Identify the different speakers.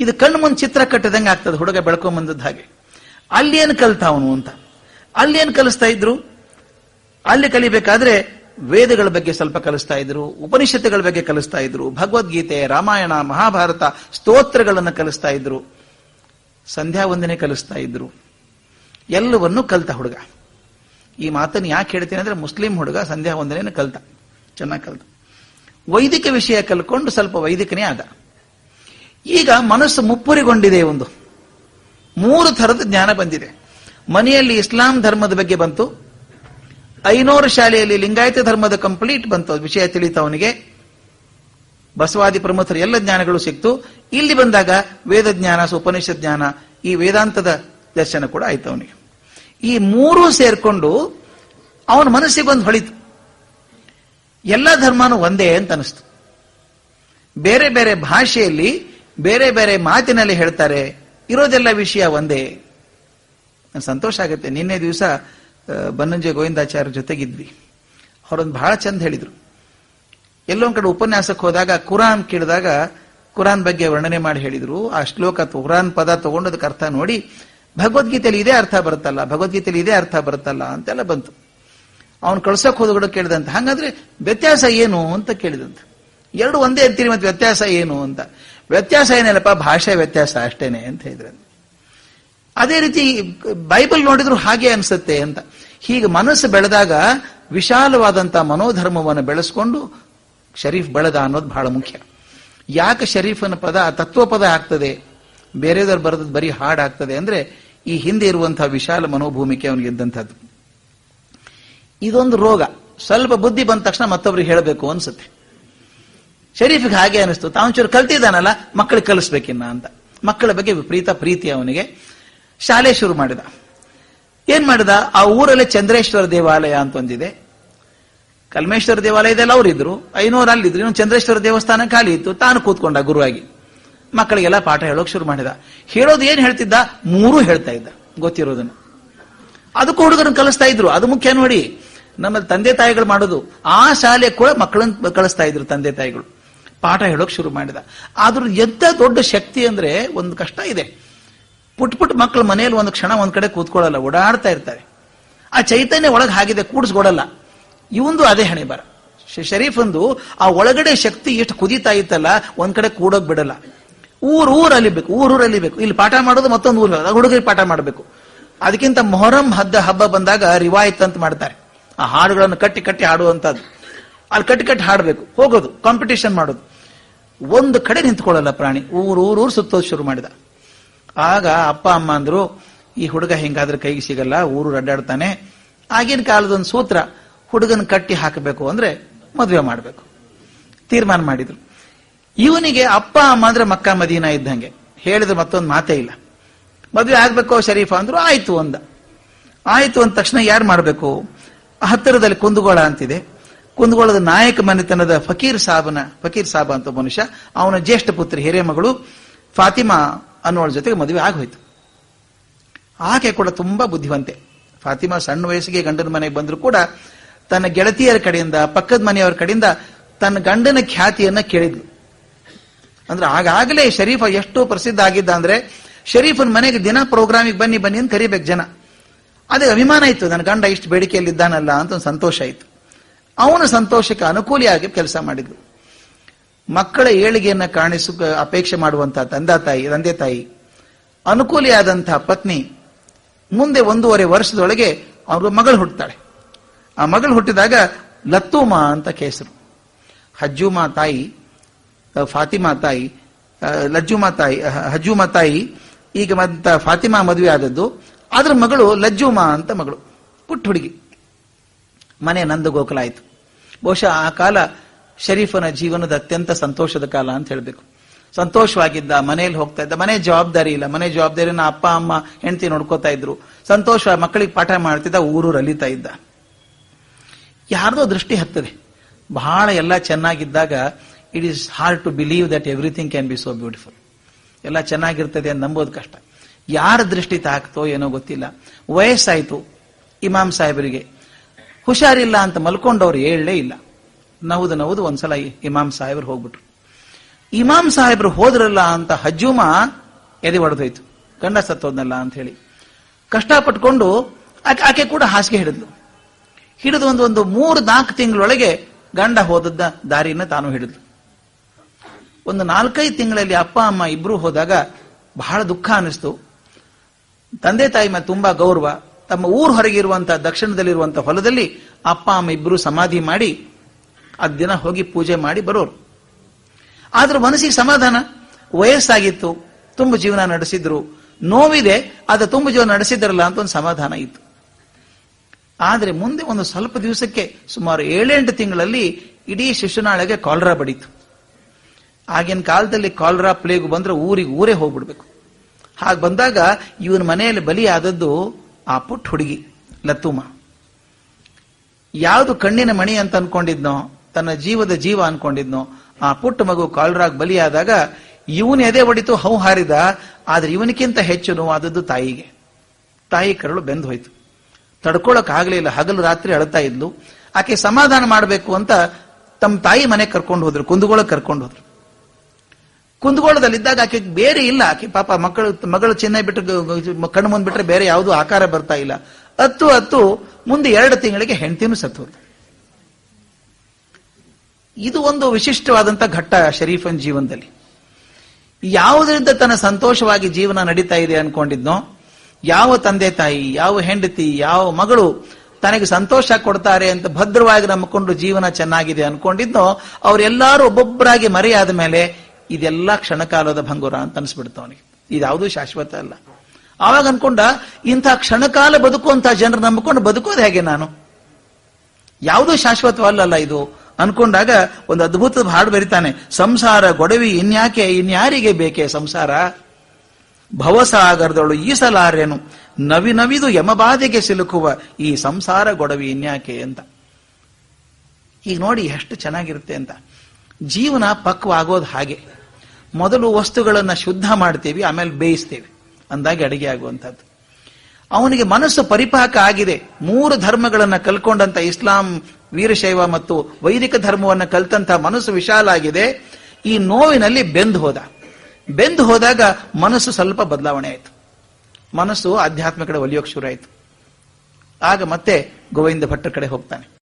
Speaker 1: ಇದು ಕಣ್ಣು ಮುಂದೆ ಚಿತ್ರ ಕಟ್ಟದಂಗೆ ಆಗ್ತದೆ, ಹುಡುಗ ಬೆಳ್ಕೊಂಬಂದದ್ದು ಹಾಗೆ. ಅಲ್ಲಿ ಏನು ಕಲ್ತ ಅವನು ಅಂತ? ಅಲ್ಲಿ ಏನು ಕಲಿಸ್ತಾ ಇದ್ರು? ಅಲ್ಲಿ ಕಲಿಬೇಕಾದ್ರೆ ವೇದಗಳ ಬಗ್ಗೆ ಸ್ವಲ್ಪ ಕಲಿಸ್ತಾ ಇದ್ರು, ಉಪನಿಷತ್ತುಗಳ ಬಗ್ಗೆ ಕಲಿಸ್ತಾ ಇದ್ರು, ಭಗವದ್ಗೀತೆ, ರಾಮಾಯಣ, ಮಹಾಭಾರತ, ಸ್ತೋತ್ರಗಳನ್ನು ಕಲಿಸ್ತಾ ಇದ್ರು. ಸಂಧ್ಯಾ ವಂದನೆ ಕಲಿಸ್ತಾ ಇದ್ರು. ಎಲ್ಲವನ್ನೂ ಕಲ್ತ ಹುಡುಗ. ಈ ಮಾತನ್ನು ಯಾಕೆ ಹೇಳ್ತೀನಿ ಅಂದ್ರೆ ಮುಸ್ಲಿಂ ಹುಡುಗ ಸಂಧ್ಯಾ ವಂದನೆಯನ್ನು ಕಲ್ತ. ಚೆನ್ನಾಗಿ ಕಲ್ತ. ವೈದಿಕ ವಿಷಯ ಕಲ್ಕೊಂಡು ಸ್ವಲ್ಪ ವೈದಿಕನೇ ಆದ. ಈಗ ಮನಸ್ಸು ಮುಪ್ಪುರಿಗೊಂಡಿದೆ ಒಂದು. ಮೂರು ಥರದ ಜ್ಞಾನ ಬಂದಿದೆ. ಮನೆಯಲ್ಲಿ ಇಸ್ಲಾಂ ಧರ್ಮದ ಬಗ್ಗೆ ಬಂತು. ಐನೂರು ಶಾಲೆಯಲ್ಲಿ ಲಿಂಗಾಯತ ಧರ್ಮದ ಕಂಪ್ಲೀಟ್ ಬಂತು. ವಿಷಯ ತಿಳಿತ ಅವನಿಗೆ. ಬಸವಾದಿ ಪ್ರಮುಖರ ಎಲ್ಲ ಜ್ಞಾನಗಳು ಸಿಕ್ತು. ಇಲ್ಲಿ ಬಂದಾಗ ವೇದ ಜ್ಞಾನ ಉಪನಿಷತ್ ಜ್ಞಾನ, ಈ ವೇದಾಂತದ ದರ್ಶನ ಕೂಡ ಆಯ್ತು ಅವನಿಗೆ. ಈ ಮೂರೂ ಸೇರ್ಕೊಂಡು ಅವನ ಮನಸ್ಸಿಗೆ ಬಂದು ಹೊಳಿತು. ಎಲ್ಲ ಧರ್ಮನೂ ಒಂದೇ ಅಂತ ಅನಿಸ್ತು. ಬೇರೆ ಬೇರೆ ಭಾಷೆಯಲ್ಲಿ ಬೇರೆ ಬೇರೆ ಮಾತಿನಲ್ಲಿ ಹೇಳ್ತಾರೆ, ಇರೋದೆಲ್ಲ ವಿಷಯ ಒಂದೇ. ಸಂತೋಷ ಆಗುತ್ತೆ. ನಿನ್ನೆ ದಿವಸ ಬನ್ನಂಜೆ ಗೋವಿಂದಾಚಾರ್ಯ ಜೊತೆಗಿದ್ವಿ. ಅವರೊಂದು ಬಹಳ ಚಂದ ಹೇಳಿದ್ರು. ಎಲ್ಲೊಂದ್ ಕಡೆ ಉಪನ್ಯಾಸಕ್ಕೆ ಹೋದಾಗ ಕುರಾನ್ ಕೇಳಿದಾಗ ಕುರಾನ್ ಬಗ್ಗೆ ವರ್ಣನೆ ಮಾಡಿ ಹೇಳಿದ್ರು. ಆ ಶ್ಲೋಕ ಕುರಾನ್ ಪದ ತಗೊಂಡದಕ್ಕೆ ಅರ್ಥ ನೋಡಿ ಭಗವದ್ಗೀತೆಯಲ್ಲಿ ಇದೇ ಅರ್ಥ ಬರುತ್ತಲ್ಲ ಭಗವದ್ಗೀತೆಯಲ್ಲಿ ಇದೇ ಅರ್ಥ ಬರುತ್ತಲ್ಲ ಅಂತೆಲ್ಲ ಬಂತು. ಅವನು ಕಳ್ಸಕ್ ಕೂಡ ಕೇಳಿದಂತ. ಹಾಗಾದ್ರೆ ವ್ಯತ್ಯಾಸ ಏನು ಅಂತ ಕೇಳಿದಂತ. ಎರಡು ಒಂದೇ ಅಂತೀರಿ ಮತ್ತೆ ವ್ಯತ್ಯಾಸ ಏನು ಅಂತ. ವ್ಯತ್ಯಾಸ ಏನಿಲ್ಲಪ್ಪ, ಭಾಷೆ ವ್ಯತ್ಯಾಸ ಅಷ್ಟೇನೆ ಅಂತ ಹೇಳಿದ್ರೆ. ಅದೇ ರೀತಿ ಬೈಬಲ್ ನೋಡಿದ್ರು ಹಾಗೆ ಅನ್ಸುತ್ತೆ ಅಂತ. ಹೀಗೆ ಮನಸ್ಸು ಬೆಳೆದಾಗ ವಿಶಾಲವಾದಂತ ಮನೋಧರ್ಮವನ್ನು ಬೆಳೆಸ್ಕೊಂಡು ಶರೀಫ್ ಬೆಳೆದ ಅನ್ನೋದು ಬಹಳ ಮುಖ್ಯ. ಯಾಕೆ ಶರೀಫನ ಪದ ತತ್ವ ಪದ ಆಗ್ತದೆ? ಬೇರೆದವ್ರು ಬರೆದದ್ದು ಬರೀ ಹಾಡಾಗ್ತದೆ ಅಂದ್ರೆ ಈ ಹಿಂದೆ ಇರುವಂತಹ ವಿಶಾಲ ಮನೋಭೂಮಿಕೆ ಅವನಿಗೆ ಇದ್ದಂಥದ್ದು. ಇದೊಂದು ರೋಗ. ಸ್ವಲ್ಪ ಬುದ್ಧಿ ಬಂದ ತಕ್ಷಣ ಮತ್ತೊಬ್ರಿಗೆ ಹೇಳಬೇಕು ಅನ್ಸುತ್ತೆ. ಶರೀಫಿಗೆ ಹಾಗೆ ಅನಿಸ್ತು ತಾವು ಚೂರು ಕಲ್ತಿದ್ದಾನಲ್ಲ, ಮಕ್ಕಳಿಗೆ ಕಲಿಸ್ಬೇಕಿನ್ನ ಅಂತ. ಮಕ್ಕಳ ಬಗ್ಗೆ ವಿಪರೀತ ಪ್ರೀತಿ ಅವನಿಗೆ. ಶಾಲೆ ಶುರು ಮಾಡಿದ. ಏನ್ ಮಾಡಿದ? ಆ ಊರಲ್ಲಿ ಚಂದ್ರೇಶ್ವರ ದೇವಾಲಯ ಅಂತ ಒಂದಿದೆ. ಕಲ್ಮೇಶ್ವರ ದೇವಾಲಯದಲ್ಲಿ ಅವರಿದ್ರು ಐನೂರು ಅಲ್ಲಿದ್ರು. ಇನ್ನು ಚಂದ್ರೇಶ್ವರ ದೇವಸ್ಥಾನ ಖಾಲಿ ಇತ್ತು. ತಾನು ಕೂತ್ಕೊಂಡ ಗುರುವಾಗಿ. ಮಕ್ಕಳಿಗೆಲ್ಲ ಪಾಠ ಹೇಳೋಕೆ ಶುರು ಮಾಡಿದ. ಹೇಳೋದು ಏನ್ ಹೇಳ್ತಿದ್ದ? ಮೂರು ಹೇಳ್ತಾ ಇದ್ದ. ಗೊತ್ತಿರೋದನ್ನು. ಅದಕ್ಕೂ ಹುಡುಗರನ್ನು ಕಲಿಸ್ತಾ ಇದ್ರು. ಅದು ಮುಖ್ಯ ನೋಡಿ. ನಮ್ಮ ತಂದೆ ತಾಯಿಗಳು ಮಾಡೋದು. ಆ ಶಾಲೆ ಕೂಡ ಮಕ್ಕಳನ್ನ ಕಳಿಸ್ತಾ ಇದ್ರು ತಂದೆ ತಾಯಿಗಳು. ಪಾಠ ಹೇಳೋಕೆ ಶುರು ಮಾಡಿದ. ಆದ್ರೂ ಎದ್ದ ದೊಡ್ಡ ಶಕ್ತಿ ಅಂದರೆ ಒಂದು ಕಷ್ಟ ಇದೆ. ಪುಟ್ ಪುಟ್ ಮಕ್ಕಳು ಮನೆಯಲ್ಲಿ ಒಂದು ಕ್ಷಣ ಒಂದು ಕಡೆ ಕೂತ್ಕೊಳ್ಳಲ್ಲ, ಓಡಾಡ್ತಾ ಇರ್ತಾರೆ. ಆ ಚೈತನ್ಯ ಒಳಗೆ ಹಾಗಿದೆ, ಕೂಡಿಸ್ಕೊಡಲ್ಲ. ಇವಂದು ಅದೇ ಹಣೆ ಬರ ಒಂದು ಆ ಒಳಗಡೆ ಶಕ್ತಿ ಎಷ್ಟು ಕುದೀತಾ ಇತ್ತಲ್ಲ, ಒಂದ್ ಕಡೆ ಕೂಡೋಕ್ ಬಿಡಲ್ಲ. ಊರು ಊರ್ ಅಲಿಬೇಕು ಅಲಿಬೇಕು ಇಲ್ಲಿ ಪಾಠ ಮಾಡೋದು ಮತ್ತೊಂದು ಊರು ಹುಡುಗರಿಗೆ ಪಾಠ ಮಾಡಬೇಕು. ಅದಕ್ಕಿಂತ ಮೊಹರಂ ಹದ್ದ ಹಬ್ಬ ಬಂದಾಗ ರಿವಾಯತ್ ಅಂತ ಮಾಡ್ತಾರೆ. ಆ ಹಾಡುಗಳನ್ನು ಕಟ್ಟಿ ಕಟ್ಟಿ ಹಾಡುವಂತದ್ದು. ಅಲ್ಲಿ ಕಟ್ಟಿ ಕಟ್ಟಿ ಹಾಡಬೇಕು. ಹೋಗೋದು ಕಾಂಪಿಟೇಷನ್ ಮಾಡೋದು. ಒಂದು ಕಡೆ ನಿಂತ್ಕೊಳ್ಳಲ್ಲ ಪ್ರಾಣಿ. ಊರು ಊರು ಊರು ಸುತ್ತೋದು ಶುರು ಮಾಡಿದ. ಆಗ ಅಪ್ಪ, ಅಮ್ಮ ಅಂದ್ರು, ಈ ಹುಡುಗ ಹೆಂಗಾದ್ರೆ ಕೈಗೆ ಸಿಗಲ್ಲ, ಊರು ಅಡ್ಡಾಡ್ತಾನೆ ಆಗಿನ ಕಾಲದೊಂದು ಸೂತ್ರ, ಹುಡುಗನ ಕಟ್ಟಿ ಹಾಕಬೇಕು ಅಂದ್ರೆ ಮದುವೆ ಮಾಡಬೇಕು. ತೀರ್ಮಾನ ಮಾಡಿದ್ರು. ಇವನಿಗೆ ಅಪ್ಪ, ಅಮ್ಮ ಅಂದ್ರೆ ಮಕ್ಕ ಮದೀನ ಇದ್ದಂಗೆ. ಹೇಳಿದ್ರೆ ಮತ್ತೊಂದು ಮಾತೇ ಇಲ್ಲ. ಮದುವೆ ಆಗ್ಬೇಕು ಶರೀಫ ಅಂದ್ರು, ಆಯ್ತು ಅಂದ. ಆಯ್ತು ಅಂದ ತಕ್ಷಣ ಯಾರು ಮಾಡಬೇಕು? ಹತ್ತಿರದಲ್ಲಿ ಕುಂದುಗೋಳ ಅಂತಿದೆ. ಕುಂದಗೋಳದ ನಾಯಕ ಮನೆತನದ ಫಕೀರ್ ಸಾಬನ, ಫಕೀರ್ ಸಾಬ ಅಂತ ಮನುಷ್ಯ, ಅವನ ಜ್ಯೇಷ್ಠ ಪುತ್ರಿ ಹಿರೇಮಗಳು ಫಾತಿಮಾ ಅನ್ನೋಳ ಜೊತೆಗೆ ಮದುವೆ ಆಗೋಯ್ತು. ಆಕೆ ಕೂಡ ತುಂಬಾ ಬುದ್ಧಿವಂತೆ. ಫಾತಿಮಾ ಸಣ್ಣ ವಯಸ್ಸಿಗೆ ಗಂಡನ ಮನೆಗೆ ಬಂದರೂ ಕೂಡ ತನ್ನ ಗೆಳತಿಯರ ಕಡೆಯಿಂದ, ಪಕ್ಕದ ಮನೆಯವರ ಕಡೆಯಿಂದ ತನ್ನ ಗಂಡನ ಖ್ಯಾತಿಯನ್ನ ಕೇಳಿದ್ಲು. ಅಂದ್ರೆ ಆಗಾಗಲೇ ಶರೀಫ ಎಷ್ಟು ಪ್ರಸಿದ್ಧ ಆಗಿದ್ದ ಅಂದ್ರೆ, ಶರೀಫನ್ ಮನೆಗೆ ದಿನ ಪ್ರೋಗ್ರಾಮಿಗೆ ಬನ್ನಿ ಬನ್ನಿ ಅಂತ ಕರಿಬೇಕು ಜನ. ಅದೇ ಅಭಿಮಾನ ಇತ್ತು, ನನ್ನ ಗಂಡ ಇಷ್ಟು ಬೇಡಿಕೆಯಲ್ಲಿ ಇದ್ದಾನಲ್ಲ ಅಂತ ಒಂದು ಸಂತೋಷ ಆಯಿತು ಅವನ ಸಂತೋಷಕ್ಕೆ ಅನುಕೂಲಿಯಾಗಿ ಕೆಲಸ ಮಾಡಿದ್ರು. ಮಕ್ಕಳ ಏಳಿಗೆಯನ್ನ ಕಾಣಿಸು, ಅಪೇಕ್ಷೆ ಮಾಡುವಂತಹ ತಂದೆ ತಾಯಿ ತಂದೆ ತಾಯಿ, ಅನುಕೂಲಿಯಾದಂತಹ ಪತ್ನಿ ಮುಂದೆ ಒಂದೂವರೆ ವರ್ಷದೊಳಗೆ ಅವರು ಮಗಳು ಹುಟ್ಟುತ್ತಾಳೆ ಆ ಮಗಳು ಹುಟ್ಟಿದಾಗ ಲತ್ತೂಮಾ ಅಂತ ಕೇಸರು. ಹಜ್ಜುಮಾ ತಾಯಿ ಫಾತಿಮಾ ತಾಯಿ ಲಜ್ಜುಮಾ ತಾಯಿ ಹಜ್ಜುಮಾ ತಾಯಿ, ಈಗ ಮತ್ತ ಫಾತಿಮಾ ಮದುವೆ ಆದದ್ದು ಅದ್ರ ಮಗಳು ಲಜ್ಜುಮಾ ಅಂತ ಮಗಳು, ಪುಟ್ಟ ಹುಡುಗಿ. ಮನೆ ನಂದು ಗೋಕುಲ ಆಯ್ತು. ಬಹುಶಃ ಆ ಕಾಲ ಶರೀಫನ ಜೀವನದ ಅತ್ಯಂತ ಸಂತೋಷದ ಕಾಲ ಅಂತ ಹೇಳ್ಬೇಕು. ಸಂತೋಷವಾಗಿದ್ದ, ಮನೆಯಲ್ಲಿ ಹೋಗ್ತಾ ಇದ್ದ, ಮನೆ ಜವಾಬ್ದಾರಿ ಇಲ್ಲ. ಮನೆ ಜವಾಬ್ದಾರಿನ ಅಪ್ಪ, ಅಮ್ಮ, ಹೆಂಡತಿ ನೋಡ್ಕೋತಾ ಇದ್ರು. ಸಂತೋಷ, ಮಕ್ಕಳಿಗೆ ಪಾಠ ಮಾಡ್ತಿದ್ದ, ಊರು ಅಲಿತಾ ಇದ್ದ. ಯಾರ್ದೋ ದೃಷ್ಟಿ ಹತ್ತದೆ. ಬಹಳ ಎಲ್ಲ ಚೆನ್ನಾಗಿದ್ದಾಗ it is hard to believe that everything can be so beautiful ಎಲ್ಲ ಚೆನ್ನಾಗಿರ್ತದೆ ಅಂತ ನಂಬೋದು ಕಷ್ಟ. ಯಾರ ದೃಷ್ಟಿ ತಾಕ್ತೋ ಏನೋ ಗೊತ್ತಿಲ್ಲ. ವಯಸ್ಸಾಯ್ತು, ಇಮಾಮ್ ಸಾಹೇಬರಿಗೆ. ಹುಷಾರಿಲ್ಲ ಅಂತ ಮಲ್ಕೊಂಡವ್ರು ಹೇಳಲೇ ಇಲ್ಲ. ನವುದು ನೌದು ಒಂದ್ಸಲ ಇಮಾಮ್ ಸಾಹೇಬ್ರು ಹೋಗ್ಬಿಟ್ರು. ಇಮಾಮ್ ಸಾಹೇಬ್ರು ಹೋದ್ರಲ್ಲ ಅಂತ ಹಜ್ಜುಮ ಎದೆ ಹೊಡೆದೋಯ್ತು ಗಂಡ ಸತ್ತೋದ್ನಲ್ಲ ಅಂತ ಹೇಳಿ. ಕಷ್ಟಪಟ್ಕೊಂಡು ಆಕೆ ಕೂಡ ಹಾಸಿಗೆ ಹಿಡಿದ್ಲು. ಹಿಡಿದು ಒಂದು ಒಂದು ಮೂರು ನಾಲ್ಕು ತಿಂಗಳೊಳಗೆ ಗಂಡ ಹೋದದ್ದ ದಾರಿಯನ್ನ ತಾನು ಹಿಡಿದ್ಲು. ಒಂದು ನಾಲ್ಕೈದು ತಿಂಗಳಲ್ಲಿ ಅಪ್ಪ, ಅಮ್ಮ ಇಬ್ರು ಹೋದಾಗ ಬಹಳ ದುಃಖ ಅನಿಸ್ತು ತಂದೆ ತಾಯಿ ಮೇಲೆ ತುಂಬಾ ಗೌರವ. ತಮ್ಮ ಊರು ಹೊರಗಿರುವಂತಹ ದಕ್ಷಿಣದಲ್ಲಿರುವಂತಹ ಹೊಲದಲ್ಲಿ ಅಪ್ಪ, ಅಮ್ಮ ಇಬ್ಬರು ಸಮಾಧಿ ಮಾಡಿ ಆ ದಿನ ಹೋಗಿ ಪೂಜೆ ಮಾಡಿ ಬರೋರು. ಆದ್ರೂ ಮನಸ್ಸಿಗೆ ಸಮಾಧಾನ, ವಯಸ್ಸಾಗಿತ್ತು, ತುಂಬ ಜೀವನ ನಡೆಸಿದ್ರು, ನೋವಿದೆ ಅದ ತುಂಬ ಜೀವನ ನಡೆಸಿದ್ರಲ್ಲ ಅಂತ ಒಂದು ಸಮಾಧಾನ ಇತ್ತು. ಆದ್ರೆ ಮುಂದೆ ಒಂದು ಸ್ವಲ್ಪ ದಿವಸಕ್ಕೆ ಸುಮಾರು ಏಳೆಂಟು ತಿಂಗಳಲ್ಲಿ ಇಡೀ ಶಿಶುನಾಳೆಗೆ ಕಾಲ್ರಾ ಬಡೀತು. ಆಗಿನ ಕಾಲದಲ್ಲಿ ಕಾಲ್ರಾ ಪ್ಲೇಗು ಬಂದ್ರೆ ಊರಿಗೆ, ಊರೇ ಹೋಗ್ಬಿಡ್ಬೇಕು. ಹಾಗೆ ಬಂದಾಗ ಇವನ ಮನೆಯಲ್ಲಿ ಬಲಿ ಆದದ್ದು ಆ ಪುಟ್ಟ ಹುಡುಗಿ ಲತ್ತುಮ ಯಾವುದು ಕಣ್ಣಿನ ಮಣಿ ಅಂತ ಅನ್ಕೊಂಡಿದ್ನೋ, ತನ್ನ ಜೀವದ ಜೀವ ಅನ್ಕೊಂಡಿದ್ನೋ, ಆ ಪುಟ್ಟ ಮಗು ಕಾಲ್ರಾಗ್ ಬಲಿಯಾದಾಗ ಇವನು ಎದೆ ಹೊಡಿತು, ಹೌ ಹಾರಿದ, ಆದ್ರೆ ಇವನಿಗಿಂತ ಹೆಚ್ಚು ನೋವಾದದ್ದು ತಾಯಿಗೆ. ತಾಯಿ ಕರಳು ಬೆಂದು ಹೋಯ್ತು. ತಡ್ಕೊಳಕ್ ಆಗ್ಲಿಲ್ಲ ಹಗಲು ರಾತ್ರಿ ಅಳ್ತಾ ಇದ್ಲು. ಆಕೆ ಸಮಾಧಾನ ಮಾಡಬೇಕು ಅಂತ ತಮ್ಮ ತಾಯಿ ಮನೆ ಕರ್ಕೊಂಡು ಹೋದ್ರು ಕುಂದಗೋಳಕ್ಕೆ ಕರ್ಕೊಂಡು ಹೋದ್ರು. ಕುಂದಗೋಳದಲ್ಲಿದ್ದಾಗ ಆಕೆ ಬೇರೆ ಇಲ್ಲ. ಆಕೆ ಪಾಪ ಮಕ್ಕಳು, ಮಗಳು ಚೆನ್ನೈ ಬಿಟ್ಟು ಕಣ್ಣು ಮುಂದ್ ಬಿಟ್ರೆ ಬೇರೆ ಯಾವುದು ಆಕಾರ ಬರ್ತಾ ಇಲ್ಲ. ಹತ್ತು ಹತ್ತು ಮುಂದೆ ಎರಡು ತಿಂಗಳಿಗೆ ಹೆಂಡತಿನೂ ಸತ್ತು. ಇದು ಒಂದು ವಿಶಿಷ್ಟವಾದಂತ ಘಟ್ಟ ಶರೀಫನ್ ಜೀವನದಲ್ಲಿ. ಯಾವುದರಿಂದ ತನ್ನ ಸಂತೋಷವಾಗಿ ಜೀವನ ನಡೀತಾ ಇದೆ ಅನ್ಕೊಂಡಿದ್ನೋ, ಯಾವ ತಂದೆ ತಾಯಿ, ಯಾವ ಹೆಂಡತಿ, ಯಾವ ಮಗಳು ತನಗೆ ಸಂತೋಷ ಕೊಡ್ತಾರೆ ಅಂತ ಭದ್ರವಾಗಿ ನಂಬಿಕೊಂಡು ಜೀವನ ಚೆನ್ನಾಗಿದೆ ಅನ್ಕೊಂಡಿದ್ನೋ, ಅವರೆಲ್ಲರೂ ಒಬ್ಬೊಬ್ಬರಾಗಿ ಮರೆಯಾದ ಮೇಲೆ ಇದೆಲ್ಲ ಕ್ಷಣಕಾಲದ ಭಂಗುರ ಅಂತ ಅನ್ಸ್ಬಿಡ್ತು ಅವನಿಗೆ. ಇದ್ಯಾವುದೂ ಶಾಶ್ವತ ಅಲ್ಲ. ಆವಾಗ ಅನ್ಕೊಂಡ, ಇಂಥ ಕ್ಷಣಕಾಲ ಬದುಕುವಂತ ಜನರು ನಂಬಿಕೊಂಡು ಬದುಕೋದು ಹೇಗೆ ನಾನು? ಯಾವುದೂ ಶಾಶ್ವತವಲ್ಲಲ್ಲ ಇದು. ಅನ್ಕೊಂಡಾಗ ಒಂದು ಅದ್ಭುತ ಹಾಡು ಬರಿತಾನೆ, ಸಂಸಾರ ಗೊಡವಿ ಇನ್ಯಾಕೆ, ಇನ್ಯಾರಿಗೆ ಬೇಕೆ ಸಂಸಾರ? ಭವಸಾಗರದಳು ಈಸಲಾರೇನು ನವಿ ನವಿದು ಯಮಬಾಧೆಗೆ ಸಿಲುಕುವ ಈ ಸಂಸಾರ ಗೊಡವಿ ಇನ್ಯಾಕೆ ಅಂತ. ಈಗ ನೋಡಿ ಎಷ್ಟು ಚೆನ್ನಾಗಿರುತ್ತೆ ಅಂತ. ಜೀವನ ಪಕ್ವ ಆಗೋದು ಹಾಗೆ. ಮೊದಲು ವಸ್ತುಗಳನ್ನು ಶುದ್ಧ ಮಾಡ್ತೀವಿ, ಆಮೇಲೆ ಬೇಯಿಸ್ತೇವೆ. ಅಂದಾಗೆ ಅಡಿಗೆ ಆಗುವಂಥದ್ದು. ಅವನಿಗೆ ಮನಸ್ಸು ಪರಿಪಾಕ ಆಗಿದೆ. ಮೂರು ಧರ್ಮಗಳನ್ನು ಕಲ್ಕೊಂಡಂತ ಇಸ್ಲಾಂ ವೀರಶೈವ ಮತ್ತು ವೈದಿಕ ಧರ್ಮವನ್ನು ಕಲ್ತಂತ ಮನಸ್ಸು ವಿಶಾಲ ಆಗಿದೆ. ಈ ನೋವಿನಲ್ಲಿ ಬೆಂದು ಹೋದ. ಬೆಂದು ಹೋದಾಗ ಮನಸ್ಸು ಸ್ವಲ್ಪ ಬದಲಾವಣೆ ಆಯಿತು. ಮನಸ್ಸು ಆಧ್ಯಾತ್ಮ ಕಡೆ ಒಲಿಯೋಕೆ ಶುರು ಆಯಿತು. ಆಗ ಮತ್ತೆ ಗೋವಿಂದ ಭಟ್ಟರ ಕಡೆ ಹೋಗ್ತಾನೆ.